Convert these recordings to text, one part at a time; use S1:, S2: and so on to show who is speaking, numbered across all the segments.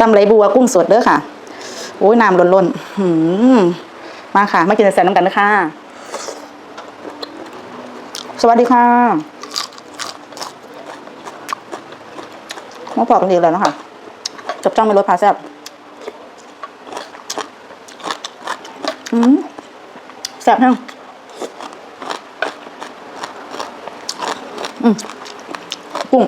S1: ตำไรบัวกุ้งสดเด้อค่ะ โอ้ยน้ำล้นๆอืมมาค่ะ มากินแซนน้ำกันนะคะ สวัสดีค่ะมาพอกันอีกแล้วนะคะจับจ้องไม่ลดพาแซ่บอืมแซ่บแห้งอืม กุ้ง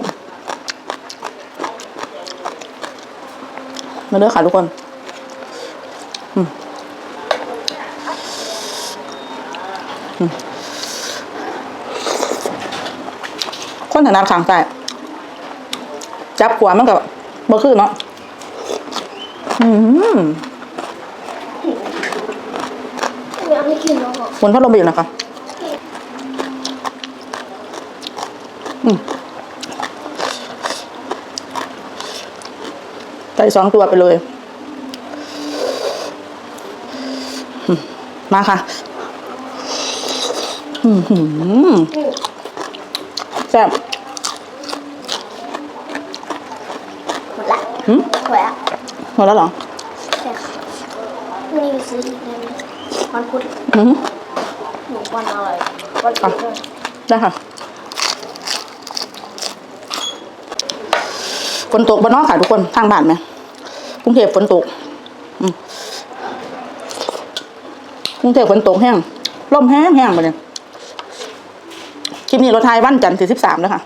S1: มาเด้อค่ะทุกคนอืมอืมคนถนัดขางใต้จับขวามันกับบ่คือเนาะอืม
S2: ยังไม่กินแล้วเหรอ
S1: หมุนพัดลมไปอยู่นะคะอืม ใส่สองตัวไปเลยอืมมาค่ะอืมหืมแซ่บ
S2: หมดละ
S1: หืม
S2: หมดละ
S1: หมดแล้วเหรอ
S2: ใช่ค่ะไม่มีซื้ออีกเลยนะวันพุธ
S1: อืม
S2: หนูวันอะไรวันพุธเลย
S1: ได้ค่ะ ฝนตกบ้านนอกค่ะทุกคนทางบ้านไหมกรุงเทพฝนตกกรุงเทพฝนตกแห้งลมแห้งแห้งไปเลยคลิปนี้เราทายวันจันทร์ที่สิบสามแล้วค่ะ